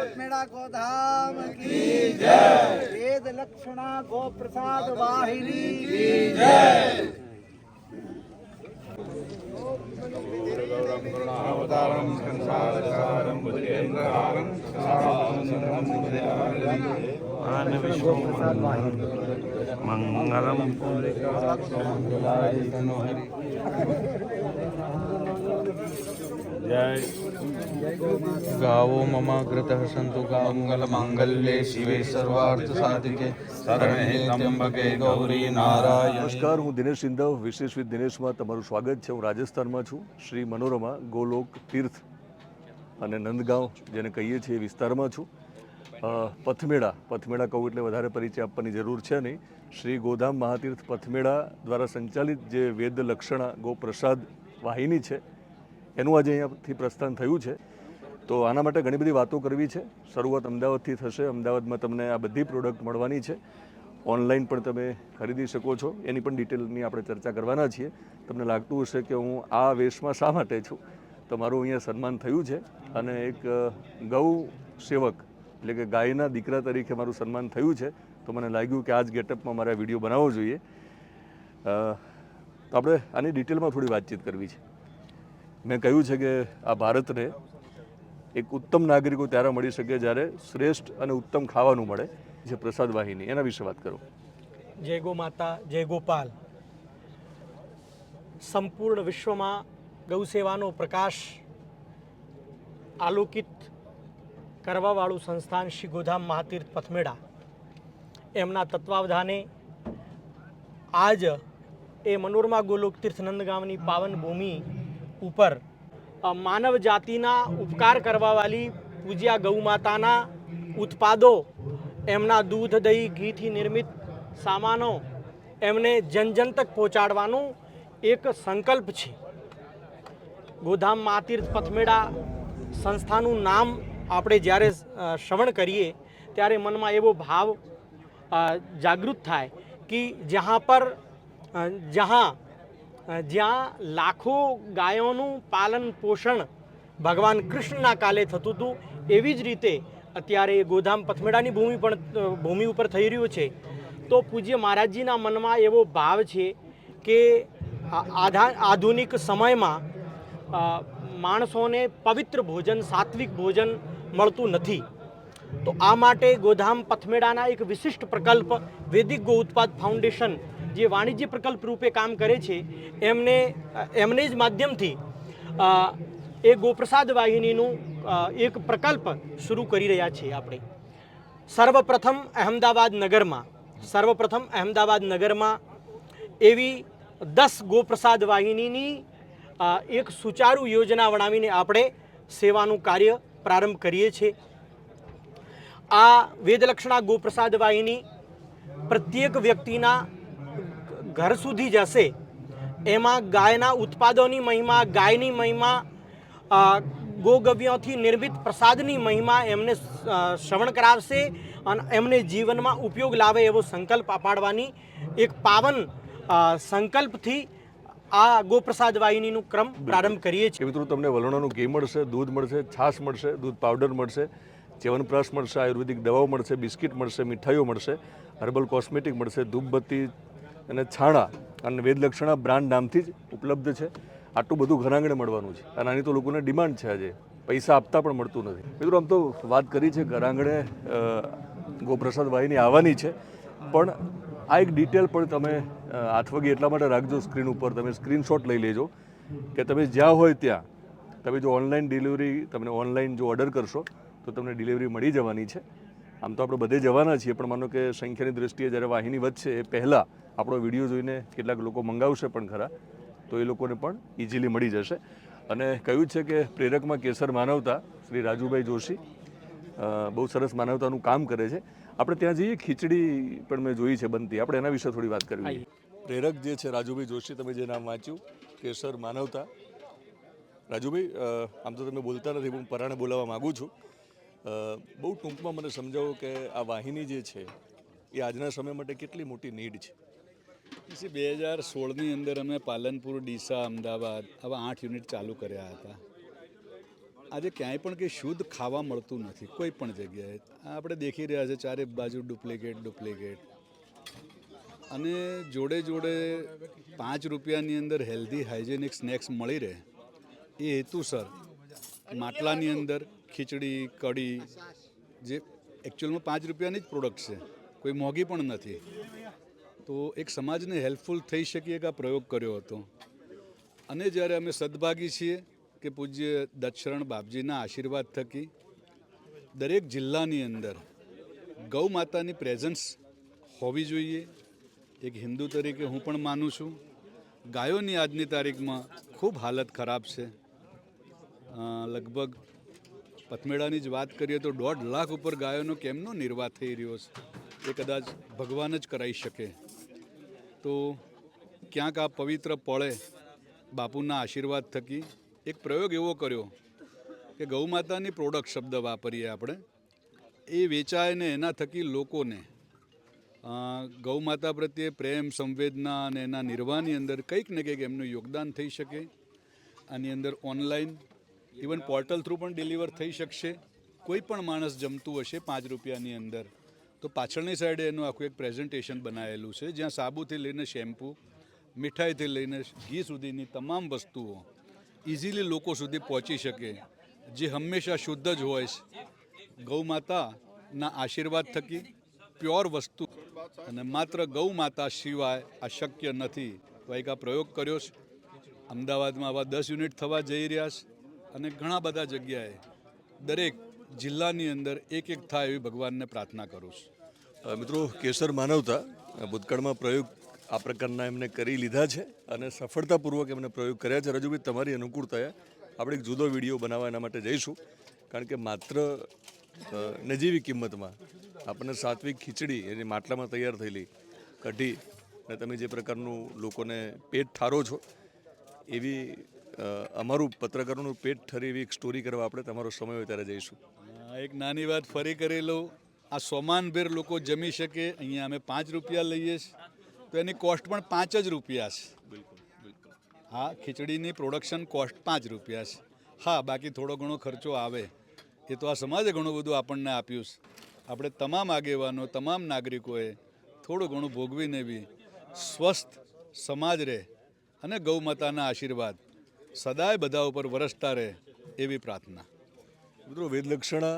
पटमेड़ा गोधाम की जय वेद लक्षणा गो प्रसाद वाहिनी की जय મંગલમ જય ગાવો મમાગ્રતઃ સંતુ ગામંગલ માંગલ્યે શિવે સર્વાર્થ સાધિકે ગૌરી નારાયણ નમસ્કાર હું દિનેશ સિંધવ વિશેષ વિથ દિનેશમાં તમારું સ્વાગત છે. હું રાજસ્થાનમાં છું. શ્રી મનોરમા ગોલોક તીર્થ અને નંદગાંવ જેને કહીએ છીએ એ વિસ્તારમાં છું. પથમેળા. પથમેળા કહું એટલે વધારે પરિચય આપવાની જરૂર છે નહીં. શ્રી ગોધામ મહાતીર્થ પથમેળા દ્વારા સંચાલિત જે વેદ લક્ષણા ગો પ્રસાદ વાહિની છે, એનું આજે અહીંયાથી પ્રસ્થાન થયું છે. તો આના માટે ઘણી બધી વાતો કરવી છે. શરૂઆત અમદાવાદથી થશે. અમદાવાદમાં તમને આ બધી પ્રોડક્ટ મળવાની છે. ઓનલાઈન પણ તમે ખરીદી શકો છો. એની પણ ડિટેલની આપણે ચર્ચા કરવાના છીએ. તમને લાગતું હશે કે હું આ વેશમાં શા માટે છું? તો મારું અહીંયા સન્માન થયું છે. અને એક ગૌ સેવક એટલે કે ગાયના દીકરા તરીકે મારું સન્માન થયું છે. તો મને લાગ્યું કે આ જ ગેટઅપમાં મારે વીડિયો બનાવવો જોઈએ. તો આપણે આની ડિટેલમાં થોડી વાતચીત કરવી છે. મેં કહ્યું છે કે આ ભારતને એક ઉત્તમ નાગરિકો ત્યારે મળી શકે જ્યારે શ્રેષ્ઠ અને ઉત્તમ ખાવાનું મળે, જે પ્રસાદ વાહિની. એના વિશે વાત કરો. જય ગો માતા, જય ગોપાલ. સંપૂર્ણ વિશ્વમાં ગૌ સેવાનો પ્રકાશ આલોકિત કરવાવાળું સંસ્થાન શ્રી ગોધામ મહાતીર્થ પથમેડા એમના તત્વાવધાને આજ એ મનોરમા ગોલોક તીર્થ નંદગામની પાવન ભૂમિ ઉપર માનવ જાતિના ઉપકાર કરવાવાળી પૂજ્યા ગૌ માતાના ઉત્પાદો, એમના દૂધ, દહીં, ઘીથી નિર્મિત સામાનો એમને જન જન તક પહોંચાડવાનું એક સંકલ્પ છે. ગોધામ માતીર્થ પથમેડા સંસ્થાનું નામ આપણે જ્યારે શ્રવણ કરીએ, ત્યારે મનમાં એવો ભાવ જાગૃત થાય કે જ્યાં પર જ્યાં જ્યાં લાખો ગાયોનું પાલન પોષણ ભગવાન કૃષ્ણના કાલે થતું હતું, એવી જ રીતે અત્યારે ગોધામ પથમેડાની ભૂમિ પણ ભૂમિ ઉપર થઈ રહ્યું છે. તો પૂજ્ય મહારાજજીના મનમાં એવો ભાવ છે કે આધા, આધુનિક સમયમાં માણસોને પવિત્ર ભોજન, સાત્વિક ભોજન મળતું નથી. તો આ માટે ગોધામ પથમેડાના એક વિશિષ્ટ પ્રકલ્પ વૈદિક ગો ઉત્પાદ ફાઉન્ડેશન જે વાણિજ્ય પ્રકલ્પ રૂપે કામ કરે છે, એમને એમને જ માધ્યમથી એ ગોપ્રસાદ વાહિનીનું એક પ્રકલ્પ શરૂ કરી રહ્યા છીએ આપણે. સર્વપ્રથમ અહેમદાબાદ નગરમાં, સર્વપ્રથમ અહેમદાબાદ નગરમાં એવી દસ ગોપ્રસાદ વાહિનીની એક સુચારુ યોજના વણાવીને આપણે સેવાનું કાર્ય પ્રારંભ કરીએ છીએ. આ વેદલક્ષણા ગોપ્રસાદ વાહિની પ્રત્યેક વ્યક્તિના ઘર સુધી જશે. એમાં ગાયના ઉત્પાદનોની મહિમા, ગાયની મહિમા ગોગવ્યોથી નિર્મિત પ્રસાદની મહિમા એમને શ્રવણ કરાવશે અને એમને જીવનમાં ઉપયોગ લાવે એવો સંકલ્પ અપાડવાની એક પાવન સંકલ્પથી આ ગોપ્રસાદ વાહિનીનું ક્રમ પ્રારંભ કરીએ છીએ. મિત્રો તમને વલણોનું ઘી મળશે, દૂધ મળશે, છાશ મળશે, દૂધ પાવડર મળશે. ચ્યવનપ્રાશ મળશે આયુર્વેદિક દવાઓ મળશે બિસ્કિટ મળશે મીઠાઈઓ મળશે હર્બલ કોસ્મેટિક મળશે ધૂપબત્તી અને છાણા અને વેદલક્ષણા બ્રાન્ડ નામથી જ ઉપલબ્ધ છે. આટલું બધું ઘરાંગણે મળવાનું છે. અને આની તો લોકોને ડિમાન્ડ છે આજે. પૈસા આપતા પણ મળતું નથી. મિત્રો આમ તો વાત કરી છે ઘરાંગણે અ, ગોપ્રસાદ વાહિની આવવાની છે. પણ આ એક ડિટેલ પણ તમે આઠ વાગે એટલા માટે રાખજો સ્ક્રીન ઉપર. તમે સ્ક્રીનશોટ લઈ લેજો કે તમે જ્યાં હોય ત્યાં તમે જો ઓનલાઈન ડિલિવરી તમને ઓનલાઈન જો ઓર્ડર કરશો તો તમને ડિલિવરી મળી જવાની છે. આમ તો આપણે બધે જવાના છીએ, પણ માનો કે સંખ્યાની દ્રષ્ટિએ જ્યારે વાહિની વધશે એ પહેલાં આપણો વીડિયો જોઈને કેટલાક લોકો મંગાવશે પણ ખરા, તો એ લોકોને પણ ઇઝીલી મળી જશે. અને કહ્યું છે કે પ્રેરકમાં કેસર માનવતા, શ્રી રાજુભાઈ જોશી બહુ સરસ માનવતાનું કામ કરે છે. આપણે ત્યાં જઈએ, ખીચડી પણ મેં જોઈ છે બનતી. આપણે એના વિશે થોડી વાત કરવી. પ્રેરક જે છે રાજુભાઈ જોશી, તમે જે નામ વાંચ્યું, કેસર માનવતા. રાજુભાઈ આમ તો તમે બોલતા નથી હું પરાણે બોલાવવા માગું છું. બહુ ટૂંકમાં મને સમજાવો કે આ વાહિની જે છે, એ આજના સમય માટે કેટલી મોટી નીડ છે? પછી બે હજાર સોળની અંદર અમે પાલનપુર, ડીસા, અમદાવાદ આવા આઠ યુનિટ ચાલુ કર્યા હતા. આજે ક્યાંય પણ કંઈ શુદ્ધ ખાવા મળતું નથી, કોઈ પણ જગ્યાએ. આપણે દેખી રહ્યા છે ચારે બાજુ ડુપ્લિકેટ ડુપ્લિકેટ. અને જોડે જોડે પાંચ રૂપિયાની અંદર હેલ્ધી હાઇજેનિક સ્નેક્સ મળી રહે. એ હેતુસર માટલાની અંદર ખીચડી, કઢી, જે એકચ્યુઅલમાં પાંચ રૂપિયાની જ પ્રોડક્ટ છે. કોઈ મોંઘી પણ નથી. તો એક સમાજને હેલ્પફુલ થઈ શકીએ કે આ પ્રયોગ કર્યો હતો? અને જ્યારે અમે સદભાગી છીએ કે પૂજ્ય દક્ષરણ બાપજીના આશીર્વાદ થકી, દરેક જિલ્લાની અંદર ગૌ માતાની પ્રેઝન્સ હોવી જોઈએ. એક હિન્દુ તરીકે હું પણ માનું છું. ગાયોની આજની તારીખમાં ખૂબ હાલત ખરાબ છે. લગભગ પથમેડાની જ વાત કરીએ તો દોઢ લાખ ઉપર ગાયોનો કેમનો નિર્વાહ થઈ રહ્યો છે? એ કદાચ ભગવાન જ કરાવી શકે. તો ક્યાંક આ પવિત્ર પળે બાપુના આશીર્વાદ થકી એક પ્રયોગ એવો કર્યો કે ગૌ માતાની પ્રોડક્ટ શબ્દ વાપરીએ આપણે. એ વેચાય ને એના થકી લોકોને ગૌ માતા પ્રત્યે પ્રેમ, સંવેદના અને એના નિર્વાહની અંદર કંઈક ને કંઈક એમનું યોગદાન થઈ શકે. આની અંદર ઓનલાઈન ઇવન પોર્ટલ થ્રુ પણ ડિલિવર થઈ શકશે. કોઈ પણ માણસ જમતું હશે પાંચ રૂપિયાની અંદર. તો પાછળની સાઈડે એનું આખું એક પ્રેઝન્ટેશન બનાવેલું છે, જ્યાં સાબુથી લઈને શેમ્પૂ મીઠાઈથી લઈને ઘી સુધીની તમામ વસ્તુઓ ઇઝીલી લોકો સુધી પહોંચી શકે. જે હંમેશા શુદ્ધ જ હોય છે. ગૌ માતાના આશીર્વાદ થકી પ્યોર વસ્તુ અને માત્ર ગૌ માતા સિવાય આ શક્ય નથી. તો એક આ પ્રયોગ કર્યો છે. અમદાવાદમાં આવા દસ યુનિટ થવા જઈ રહ્યા છે. અને ઘણા બધા જગ્યાએ દરેક જિલ્લાની અંદર એક એક થાય એવી ભગવાનને પ્રાર્થના કરું છું. મિત્રો, કેસર માનવતા ભૂતકાળમાં પ્રયોગ આ પ્રકારના એમને કરી લીધા છે અને સફળતાપૂર્વક એમને પ્રયોગ કર્યા છે. રજુભાઈ, તમારી અનુકૂળતાએ આપણે એક જુદો વીડિયો બનાવવા એના માટે જઈશું. કારણ કે માત્ર નજીવી કિંમતમાં આપણને સાત્વિક ખીચડી એની માટલામાં તૈયાર થયેલી કઢી અને તમે જે પ્રકારનું લોકોને પેટ ઠારો છો, એવી અમારું પત્રકારોનું પેટ ઠરે એવી એક સ્ટોરી કરવા આપણે તમારો સમય હોય ત્યારે જઈશું. એક નાની વાત ફરી કરી લઉં. આ સોમાનભેર લોકો જમી શકે અહીંયા અમે પાંચ રૂપિયા લઈએ છીએ તો એની કોસ્ટ પણ પાંચ જ રૂપિયા છે. હા ખીચડીની પ્રોડક્શન કોસ્ટ પાંચ રૂપિયા છે. હા બાકી થોડો ઘણો ખર્ચો આવે. એ તો આ સમાજે ઘણું બધું આપણને આપ્યું છે. આપણે તમામ આગેવાનો તમામ નાગરિકોએ થોડું ઘણું ભોગવીને બી સ્વસ્થ સમાજ રહે અને ગૌ માતાના આશીર્વાદ. સદાય બધા ઉપર વરસતા રહે એવી પ્રાર્થના. મિત્રો વેદલક્ષણા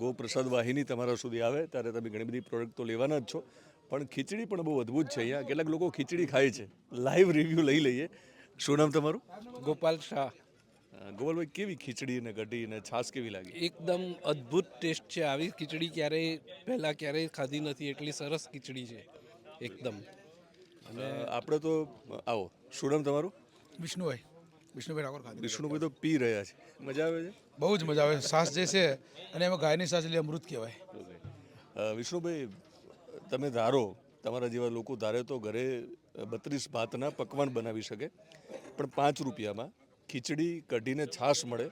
ગોપ્રસાદ વાહિની તમારા સુધી આવે ત્યારે તમે ઘણી બધી પ્રોડક્ટ તો લેવાના જ છો પણ ખીચડી પણ બહુ અદ્ભુત છે અહીંયા. કેટલાક લોકો ખીચડી ખાય છે. લાઈવ રિવ્યૂ લઈ લઈએ. શું નામ તમારું? ગોપાલ શાહ. ગોપાલભાઈ કેવી ખીચડી ને કઢી ને છાશ કેવી લાગી? એકદમ અદ્ભુત ટેસ્ટ છે. આવી ખીચડી ક્યારેય પહેલાં ક્યારેય ખાધી નથી. એટલી સરસ ખીચડી છે. એકદમ. અને આપણે તો આવો. શું નામ તમારું? વિષ્ણુભાઈ. વિષ્ણુભાઈ ઠાકોર ખાધી વિષ્ણુભાઈ તો પી રહ્યા છે. મજા આવે છે? બહુ જ મજા આવે સાસ જે છે અને એમાં ગાયની સાસ એટલે અમૃત કહેવાય. વિષ્ણુભાઈ તમે ધારો તમારા જેવા લોકો ધારે તો ઘરે બત્રીસ ભાતના પકવાન બનાવી શકે પણ પાંચ રૂપિયામાં ખીચડી કઢીને છાશ મળે.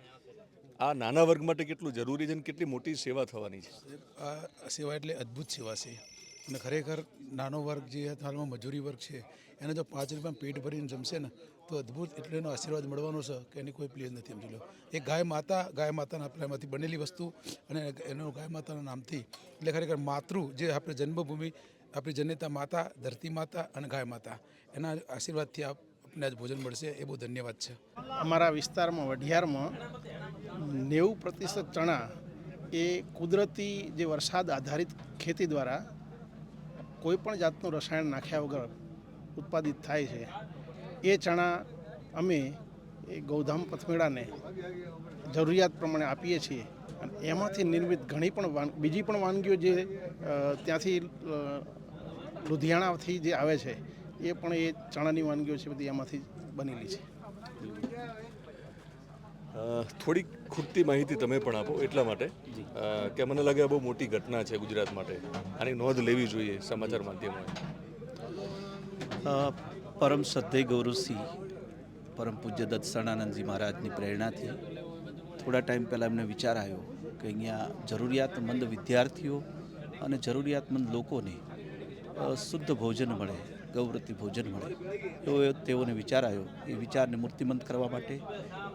આ નાના વર્ગ માટે કેટલું જરૂરી છે અને કેટલી મોટી સેવા થવાની છે? સેવા એટલે અદ્ભુત સેવા છે. અને ખરેખર નાનો વર્ગ જે હાલમાં મજૂરી વર્ગ છે, એને જો પાંચ રૂપિયા પેટ ભરીને જમશે ને, તો અદ્ભુત એટલે એનો આશીર્વાદ મળવાનો છે કે એની કોઈ પ્લેસ નથી, સમજી લો. એ ગાય માતા, ગાય માતાના આપણામાંથી બનેલી વસ્તુ અને એનો ગાય માતાના નામથી. એટલે ખરેખર માતૃ જે આપણે જન્મભૂમિ, આપણી જન્યતા માતા, ધરતી માતા અને ગાય માતા. એના આશીર્વાદથી આપને આજ ભોજન મળશે. એ બહુ ધન્યવાદ છે. અમારા વિસ્તારમાં, વઢિયારમાં નેવું પ્રતિશત ચણા એ કુદરતી જે વરસાદ આધારિત ખેતી દ્વારા કોઈ પણ જાતનું રસાયણ નાખ્યા વગર ઉત્પાદિત થાય છે. એ ચણા અમે એ ગૌધામ પથમેળાને જરૂરિયાત પ્રમાણે આપીએ છીએ. અને એમાંથી નિર્મિત ઘણી પણ વાન, બીજી પણ વાનગીઓ જે ત્યાંથી લુધિયાણાથી જે આવે છે, એ પણ એ ચણાની વાનગીઓ છે બધી એમાંથી બનેલી છે. થોડીક ખૂટતી માહિતી તમે પણ આપો એટલા માટે. કે મને લાગે આ બહુ મોટી ઘટના છે ગુજરાત માટે. આની નોંધ લેવી જોઈએ સમાચાર માધ્યમોએ. પરમ શ્રદ્ધેય ગૌરવસિંહ પરમ પૂજ્ય દત્ત શરણાનંદજી મહારાજની પ્રેરણાથી થોડા ટાઈમ પહેલાં એમને વિચાર આવ્યો કે અહીંયા જરૂરિયાતમંદ વિદ્યાર્થીઓ અને જરૂરિયાતમંદ લોકોને શુદ્ધ ભોજન મળે. ગૌરતી ભોજન મળે. એવો તેઓને વિચાર આવ્યો. એ વિચારને મૂર્તિમંત કરવા માટે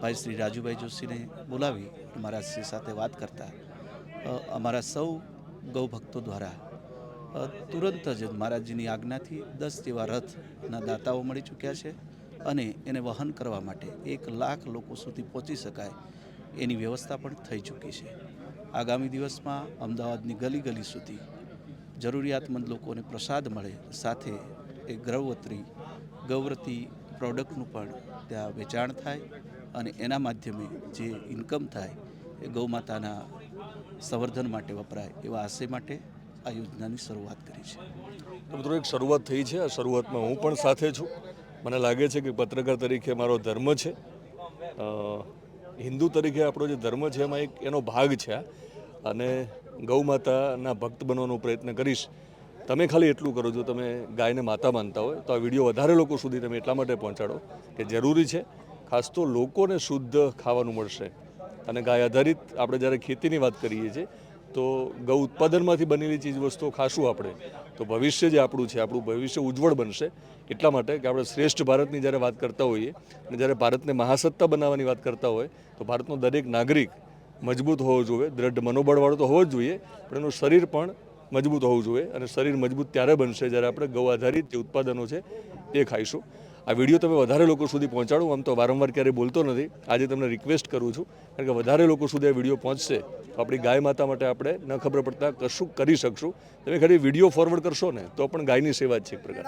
ભાઈ શ્રી રાજુભાઈ જોશીને બોલાવી મહારાજશ્રી સાથે વાત કરતા. અમારા સૌ ગૌ ભક્તો દ્વારા તુરંત જ મહારાજજીની આજ્ઞાથી દસ જેવા રથના દાતાઓ મળી ચૂક્યા છે અને એને વહન કરવા માટે એક લાખ લોકો સુધી પહોંચી શકાય એની વ્યવસ્થા પણ થઈ ચૂકી છે. આગામી દિવસમાં અમદાવાદની ગલી ગલી સુધી જરૂરિયાતમંદ લોકોને પ્રસાદ મળે સાથે એ ગૌવત્રી ગૌવ્રતી પ્રોડક્ટનું પણ ત્યાં વેચાણ થાય અને એના માધ્યમે જે ઇન્કમ થાય એ ગૌમાતાના સંવર્ધન માટે વપરાય એવા આશય માટે આ યોજનાની શરૂઆત કરી છે. તો મિત્રો એક શરૂઆત થઈ છે. આ શરૂઆતમાં હું પણ સાથે છું. મને લાગે છે કે પત્રકાર તરીકે મારો ધર્મ છે. હિન્દુ તરીકે આપણો જે ધર્મ છે એમાં એક એનો ભાગ છે અને ગૌમાતાના ભક્ત બનવાનો પ્રયત્ન કરીશ. તમે ખાલી એટલું કરો, જો તમે ગાયને માતા માનતા હોય, તો આ વીડિયો વધારે લોકો સુધી તમે એટલા માટે પહોંચાડો કે જરૂરી છે, ખાસ તો લોકોને શુદ્ધ ખાવાનું મળશે. અને ગાય આધારિત આપણે જ્યારે ખેતીની વાત કરીએ છીએ, તો ગૌ ઉત્પાદનમાંથી બનેલી ચીજ વસ્તુઓ ખાશું આપણે. તો ભવિષ્ય જે આપણું છે, આપણું ભવિષ્ય ઉજ્જવળ બનશે, એટલા માટે કે આપણે શ્રેષ્ઠ ભારતની જ્યારે વાત કરતા હોઈએ, અને જ્યારે ભારતને મહાસત્તા બનાવવાની વાત કરતા હોય, તો ભારતનો દરેક નાગરિક મજબૂત હોવો જોઈએ, દ્રઢ મનોબળવાળો તો હોવો જ જોઈએ, પણ એનું શરીર પણ મજબૂત હોવું જોઈએ અને શરીર મજબૂત ત્યારે બનશે જ્યારે આપણે ગૌ આધારિત જે ઉત્પાદનો છે એ ખાઈશું. આ વીડિયો તમે વધારે લોકો સુધી પહોંચાડો, આમ તો વારંવાર ક્યારેય બોલતો નથી. આજે તમને રિક્વેસ્ટ કરું છું, કારણ કે વધારે લોકો સુધી આ વીડિયો પહોંચશે, તો આપણી ગાય માતા માટે આપણે ન ખબર પડતા કશું કરી શકશું. તમે ખાલી વીડિયો ફોરવર્ડ કરશો ને, તો પણ ગાયની સેવા જ છે એક પ્રકાર